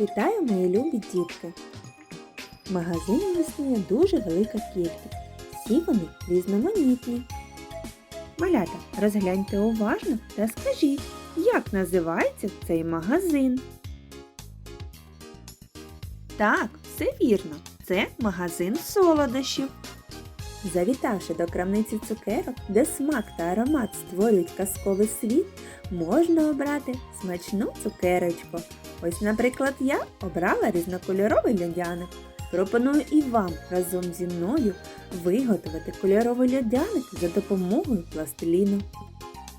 Вітаю, мої любі дітки! В магазині існує дуже велика кількість. Всі вони різноманітні. Малята, розгляньте уважно та скажіть, як називається цей магазин? Так, все вірно. Це магазин солодощів. Завітавши до крамниці цукерок, де смак та аромат створюють казковий світ, можна обрати смачну цукерочку. Ось, наприклад, я обрала різнокольоровий льодяник. Пропоную і вам разом зі мною виготовити кольоровий льодяник за допомогою пластиліну.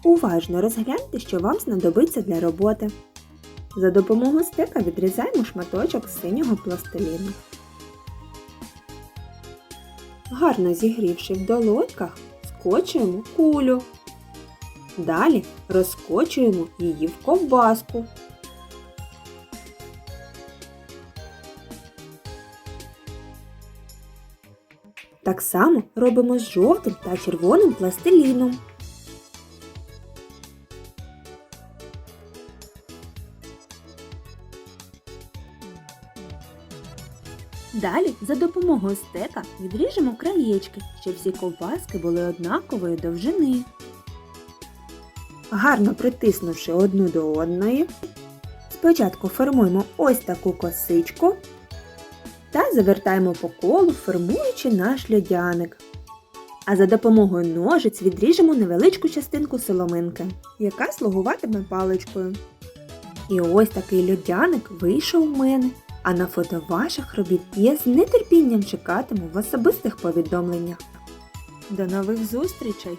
Уважно розгляньте, що вам знадобиться для роботи. За допомогою стека відрізаємо шматочок синього пластиліну. Гарно зігрівши в долоньках, скочуємо кулю. Далі розкочуємо її в ковбаску. Так само робимо з жовтим та червоним пластиліном. Далі за допомогою стека відріжемо краєчки, щоб всі ковбаски були однакової довжини. Гарно притиснувши одну до одної, спочатку формуємо ось таку косичку та завертаємо по колу, формуючи наш льодяник. А за допомогою ножиць відріжемо невеличку частинку соломинки, яка слугуватиме паличкою. І ось такий льодяник вийшов у мене. А на фото ваших робіт я з нетерпінням чекатиму в особистих повідомленнях. До нових зустрічей!